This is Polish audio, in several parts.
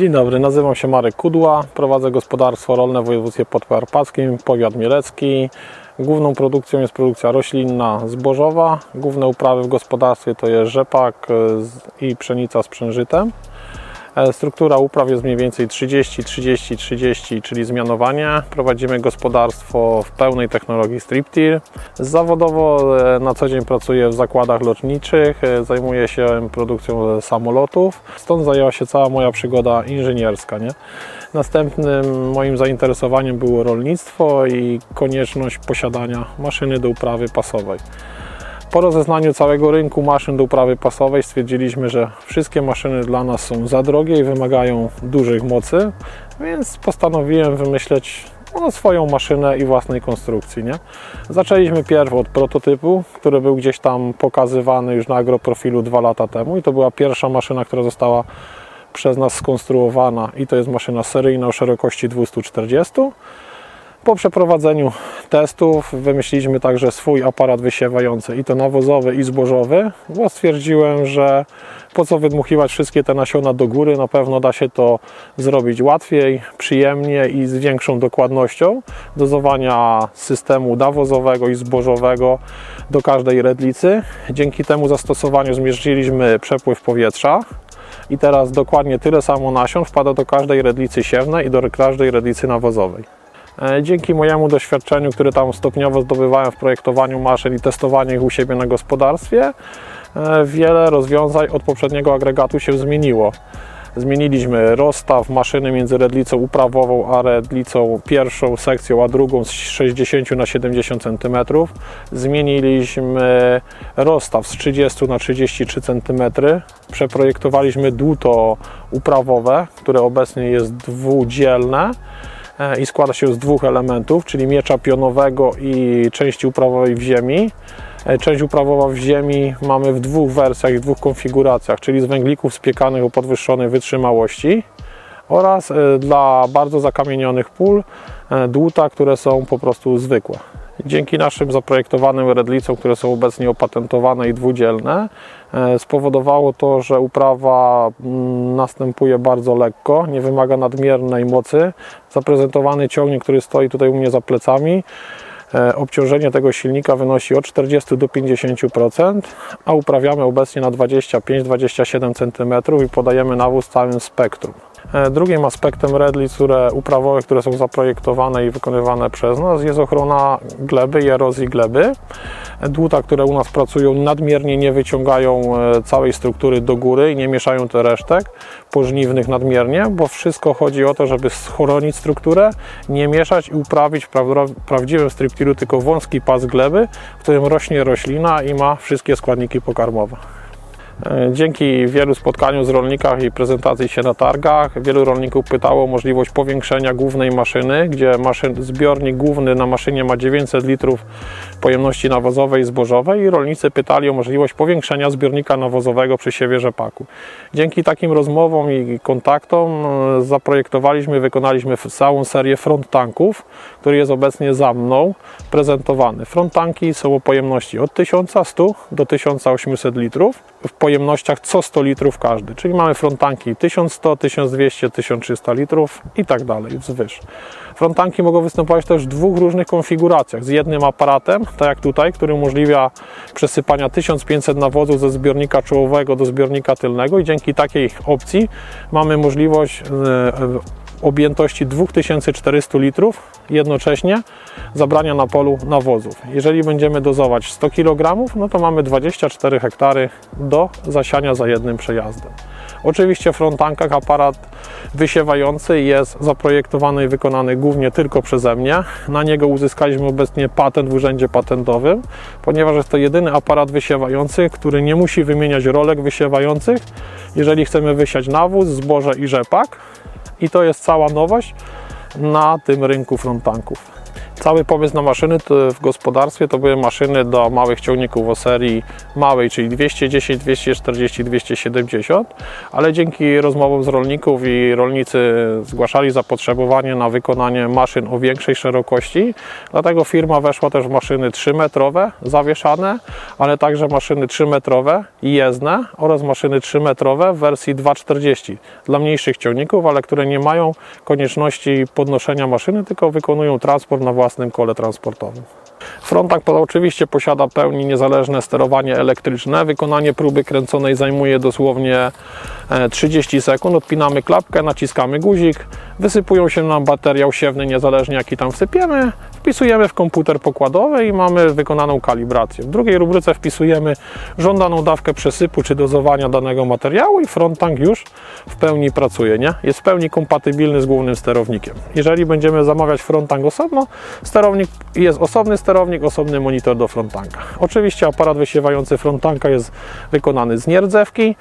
Dzień dobry, nazywam się Marek Kudła, prowadzę gospodarstwo rolne w województwie podkarpackim, powiat mielecki. Główną produkcją jest produkcja roślinna zbożowa. Główne uprawy w gospodarstwie to jest rzepak e, i pszenica z przężytem. E, Struktura upraw jest mniej więcej 30, 30, 30, czyli zmianowanie. Prowadzimy gospodarstwo w pełnej technologii striptease. Zawodowo e, na co dzień pracuję w zakładach lotniczych, e, zajmuję się produkcją samolotów. Stąd zajęła się cała moja przygoda inżynierska. Nie? Następnym moim zainteresowaniem było rolnictwo i konieczność posiadania maszyny do uprawy pasowej. Po rozeznaniu całego rynku maszyn do uprawy pasowej stwierdziliśmy, że wszystkie maszyny dla nas są za drogie i wymagają dużych mocy, więc postanowiłem wymyśleć no, swoją maszynę i własnej konstrukcji. Nie? Zaczęliśmy pierw od prototypu, który był gdzieś tam pokazywany już na agroprofilu dwa lata temu i to była pierwsza maszyna, która została przez nas skonstruowana i to jest maszyna seryjna o szerokości 240. Po przeprowadzeniu testów wymyśliliśmy także swój aparat wysiewający i to nawozowy i zbożowy, bo stwierdziłem, że po co wydmuchiwać wszystkie te nasiona do góry, na pewno da się to zrobić łatwiej, przyjemnie i z większą dokładnością dozowania systemu nawozowego i zbożowego do każdej redlicy. Dzięki temu zastosowaniu zmierzyliśmy przepływ powietrza, i teraz dokładnie tyle samo nasion wpada do każdej redlicy siewnej i do każdej redlicy nawozowej. E, Dzięki mojemu doświadczeniu, które tam stopniowo zdobywałem w projektowaniu maszyn i testowaniu ich u siebie na gospodarstwie, e, wiele rozwiązań od poprzedniego agregatu się zmieniło. Zmieniliśmy rozstaw maszyny między redlicą uprawową a redlicą pierwszą sekcją, a drugą z 60 na 70 cm. Zmieniliśmy rozstaw z 30 na 33 cm. Przeprojektowaliśmy dłuto uprawowe, które obecnie jest dwudzielne i składa się z dwóch elementów, czyli miecza pionowego i części uprawowej w ziemi. E, Część uprawowa w ziemi mamy w dwóch wersjach i w dwóch konfiguracjach, czyli z węglików spiekanych o podwyższonej wytrzymałości oraz e, dla bardzo zakamienionych pól e, dłuta, które są po prostu zwykłe. Dzięki naszym zaprojektowanym redlicom, które są obecnie opatentowane i dwudzielne, e, spowodowało to, że uprawa mm, następuje bardzo lekko, nie wymaga nadmiernej mocy. Zaprezentowany ciągnik, który stoi tutaj u mnie za plecami, E, Obciążenie tego silnika wynosi od 40 do 50%, a uprawiamy obecnie na 25-27 cm i podajemy nawóz całym spektrum. E, Drugim aspektem redli, które uprawowe, które są zaprojektowane i wykonywane przez nas, jest ochrona gleby i erozji gleby. E, Dłuta, które u nas pracują, nadmiernie nie wyciągają e, całej struktury do góry i nie mieszają te resztek pożniwnych nadmiernie, bo wszystko chodzi o to, żeby schronić strukturę, nie mieszać i uprawić w praw- prawdziwym striptilu tylko wąski pas gleby, w którym rośnie roślina i ma wszystkie składniki pokarmowe. E, Dzięki wielu spotkaniom z rolnikami i prezentacji się na targach, wielu rolników pytało o możliwość powiększenia głównej maszyny, gdzie maszyn, zbiornik główny na maszynie ma 900 litrów pojemności nawozowej i zbożowej i rolnicy pytali o możliwość powiększenia zbiornika nawozowego przy siewie rzepaku. Dzięki takim rozmowom i kontaktom e, zaprojektowaliśmy, wykonaliśmy całą serię front tanków, który jest obecnie za mną prezentowany. Front tanki są o pojemności od 1100 do 1800 litrów w pojemnościach co 100 litrów każdy. Czyli mamy frontanki 1100, 1200, 1300 litrów i tak dalej wzwyż. Frontanki mogą występować też w dwóch różnych konfiguracjach. Z jednym aparatem, tak jak tutaj, który umożliwia przesypania 1500 nawozów ze zbiornika czołowego do zbiornika tylnego i dzięki takiej opcji mamy możliwość e, objętości 2400 litrów jednocześnie zabrania na polu nawozów. Jeżeli będziemy dozować 100 kg, no to mamy 24 hektary do zasiania za jednym przejazdem. Oczywiście w frontankach aparat wysiewający jest zaprojektowany i wykonany głównie tylko przeze mnie. Na niego uzyskaliśmy obecnie patent w urzędzie patentowym, ponieważ jest to jedyny aparat wysiewający, który nie musi wymieniać rolek wysiewających, jeżeli chcemy wysiać nawóz, zboże i rzepak. I to jest cała nowość na tym rynku frontanków. Cały pomysł na maszyny w gospodarstwie to były maszyny do małych ciągników o serii małej, czyli 210, 240, 270, ale dzięki rozmowom z rolników i rolnicy zgłaszali zapotrzebowanie na wykonanie maszyn o większej szerokości, dlatego firma weszła też w maszyny 3-metrowe zawieszane, ale także maszyny 3-metrowe i jezdne oraz maszyny 3-metrowe w wersji 240 dla mniejszych ciągników, ale które nie mają konieczności podnoszenia maszyny, tylko wykonują transport na własnym kole transportowym. Frontak oczywiście posiada pełni niezależne sterowanie elektryczne. Wykonanie próby kręconej zajmuje dosłownie 30 sekund. Odpinamy klapkę, naciskamy guzik, wysypują się nam materiał siewny niezależnie jaki tam wsypiemy. Wpisujemy w komputer pokładowy i mamy wykonaną kalibrację. W drugiej rubryce wpisujemy żądaną dawkę przesypu czy dozowania danego materiału i frontank już w pełni pracuje. Nie? Jest w pełni kompatybilny z głównym sterownikiem. Jeżeli będziemy zamawiać frontank osobno, sterownik jest osobny sterownik, osobny monitor do frontanka. Oczywiście aparat wysiewający frontanka jest wykonany z nierdzewki,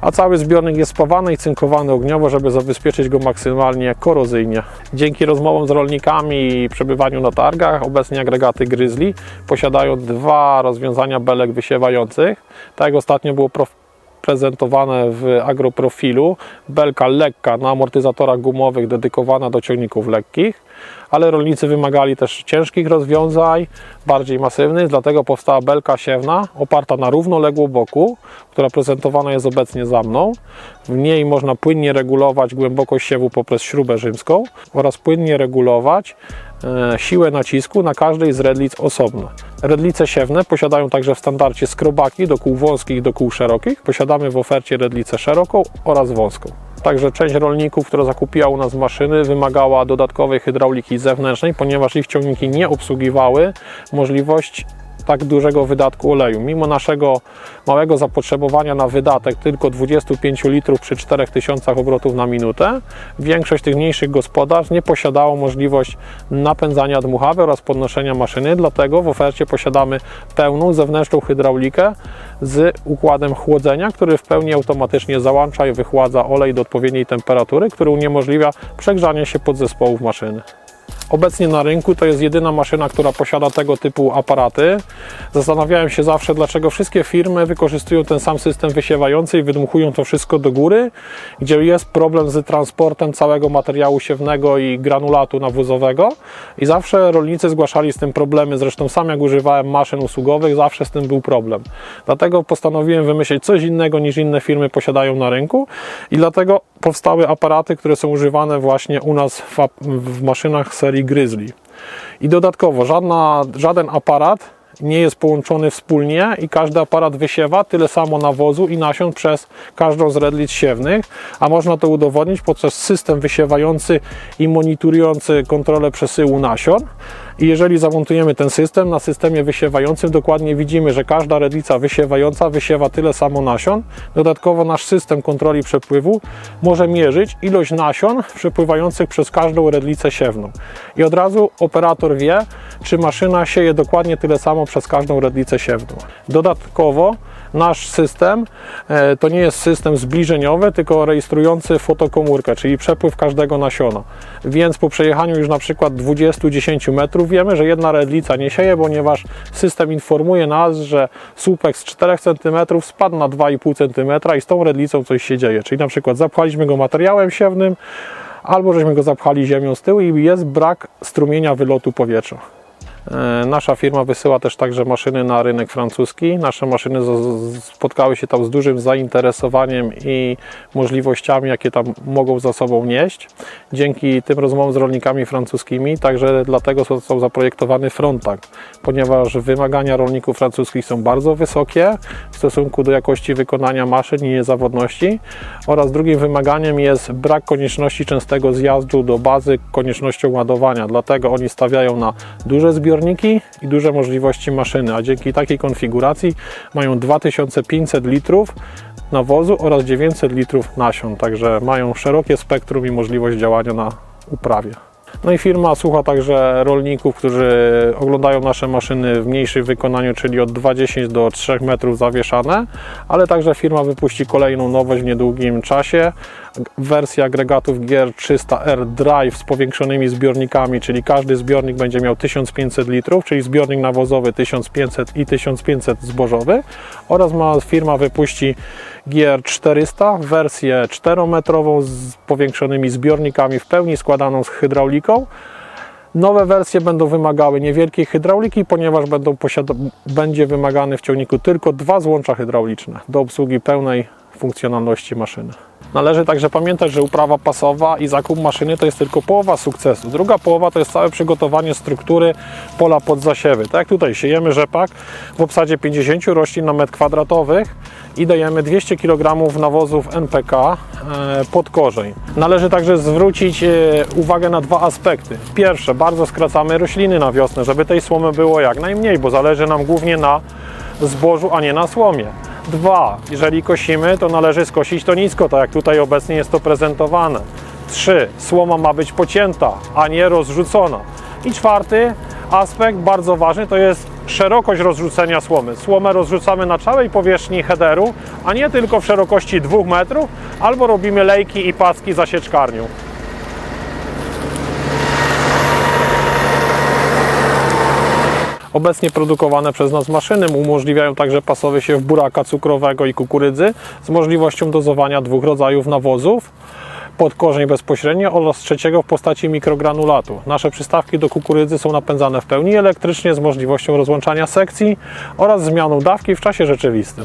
a cały zbiornik jest spawany i cynkowany ogniowo, żeby zabezpieczyć go maksymalnie korozyjnie. Dzięki rozmowom z rolnikami i przebywaniu na targach, obecnie agregaty Grizzly posiadają dwa rozwiązania belek wysiewających. Tak jak ostatnio było prof- prezentowane w agroprofilu. Belka lekka na amortyzatorach gumowych, dedykowana do ciągników lekkich, ale rolnicy wymagali też ciężkich rozwiązań, bardziej masywnych, dlatego powstała belka siewna oparta na równoległo boku, która prezentowana jest obecnie za mną. W niej można płynnie regulować głębokość siewu poprzez śrubę rzymską oraz płynnie regulować siłę nacisku na każdej z redlic osobno. Redlice siewne posiadają także w standardzie skrobaki do kół wąskich do kół szerokich. Posiadamy w ofercie redlicę szeroką oraz wąską. Także część rolników, która zakupiła u nas maszyny, wymagała dodatkowej hydrauliki zewnętrznej, ponieważ ich ciągniki nie obsługiwały możliwość tak dużego wydatku oleju. Mimo naszego małego zapotrzebowania na wydatek tylko 25 litrów przy 4000 obrotów na minutę, większość tych mniejszych gospodarstw nie posiadało możliwość napędzania dmuchawy oraz podnoszenia maszyny, dlatego w ofercie posiadamy pełną zewnętrzną hydraulikę z układem chłodzenia, który w pełni automatycznie załącza i wychładza olej do odpowiedniej temperatury, który uniemożliwia przegrzanie się podzespołów maszyny. Obecnie na rynku to jest jedyna maszyna, która posiada tego typu aparaty. Zastanawiałem się zawsze, dlaczego wszystkie firmy wykorzystują ten sam system wysiewający i wydmuchują to wszystko do góry, gdzie jest problem z transportem całego materiału siewnego i granulatu nawozowego. I zawsze rolnicy zgłaszali z tym problemy. Zresztą sam jak używałem maszyn usługowych, zawsze z tym był problem. Dlatego postanowiłem wymyślić coś innego niż inne firmy posiadają na rynku i dlatego powstały aparaty, które są używane właśnie u nas w, w maszynach serii Grizzly. I dodatkowo żadna, żaden aparat nie jest połączony wspólnie i każdy aparat wysiewa tyle samo nawozu i nasion przez każdą z redlic siewnych, a można to udowodnić poprzez system wysiewający i monitorujący kontrolę przesyłu nasion. I jeżeli zamontujemy ten system, na systemie wysiewającym dokładnie widzimy, że każda redlica wysiewająca wysiewa tyle samo nasion. Dodatkowo nasz system kontroli przepływu może mierzyć ilość nasion przepływających przez każdą redlicę siewną. I od razu operator wie, czy maszyna sieje dokładnie tyle samo przez każdą redlicę siewną. Dodatkowo nasz system e, to nie jest system zbliżeniowy, tylko rejestrujący fotokomórkę, czyli przepływ każdego nasiona. Więc po przejechaniu już na przykład 20-10 metrów wiemy, że jedna redlica nie sieje, ponieważ system informuje nas, że słupek z 4 cm spadł na 2,5 cm i z tą redlicą coś się dzieje. Czyli na przykład zapchaliśmy go materiałem siewnym, albo żeśmy go zapchali ziemią z tyłu i jest brak strumienia wylotu powietrza. E, Nasza firma wysyła też także maszyny na rynek francuski. Nasze maszyny spotkały się tam z dużym zainteresowaniem i możliwościami, jakie tam mogą za sobą nieść. Dzięki tym rozmowom z rolnikami francuskimi, także dlatego został zaprojektowany frontank, ponieważ wymagania rolników francuskich są bardzo wysokie w stosunku do jakości wykonania maszyn i niezawodności. Oraz drugim wymaganiem jest brak konieczności częstego zjazdu do bazy koniecznością ładowania. Dlatego oni stawiają na duże zbiorniki i duże możliwości maszyny, a dzięki takiej konfiguracji mają 2500 litrów nawozu oraz 900 litrów nasion, także mają szerokie spektrum i możliwość działania na uprawie. No i firma słucha także rolników, którzy oglądają nasze maszyny w mniejszym wykonaniu, czyli od 2,10 do 3 metrów zawieszane, ale także firma wypuści kolejną nowość w niedługim czasie. Wersja agregatów Gear 300R Drive z powiększonymi zbiornikami, czyli każdy zbiornik będzie miał 1500 litrów, czyli zbiornik nawozowy 1500 i 1500 zbożowy oraz ma, firma wypuści Gear 400 wersję 4-metrową z powiększonymi zbiornikami w pełni składaną z hydrauliką. Nowe wersje będą wymagały niewielkiej hydrauliki, ponieważ będą będzie wymagane w ciągniku tylko dwa złącza hydrauliczne do obsługi pełnej funkcjonalności maszyny. Należy także pamiętać, że uprawa pasowa i zakup maszyny to jest tylko połowa sukcesu. Druga połowa to jest całe przygotowanie struktury pola pod zasiewy. Tak jak tutaj siejemy rzepak w obsadzie 50 roślin na metr kwadratowy i dajemy 200 kg nawozów NPK e, pod korzeń. Należy także zwrócić e, uwagę na dwa aspekty. Pierwsze, bardzo skracamy rośliny na wiosnę, żeby tej słomy było jak najmniej, bo zależy nam głównie na zbożu, a nie na słomie. Dwa, jeżeli kosimy, to należy skosić to nisko, tak jak tutaj obecnie jest to prezentowane. Trzy, słoma ma być pocięta, a nie rozrzucona. I czwarty aspekt, bardzo ważny, to jest szerokość rozrzucenia słomy. Słomę rozrzucamy na całej powierzchni headeru, a nie tylko w szerokości 2 metrów, albo robimy lejki i paski zasieczkarnią. Obecnie produkowane przez nas maszyny umożliwiają także pasowy siew buraka cukrowego i kukurydzy z możliwością dozowania dwóch rodzajów nawozów pod korzeń bezpośrednio oraz trzeciego w postaci mikrogranulatu. Nasze przystawki do kukurydzy są napędzane w pełni elektrycznie z możliwością rozłączania sekcji oraz zmianą dawki w czasie rzeczywistym.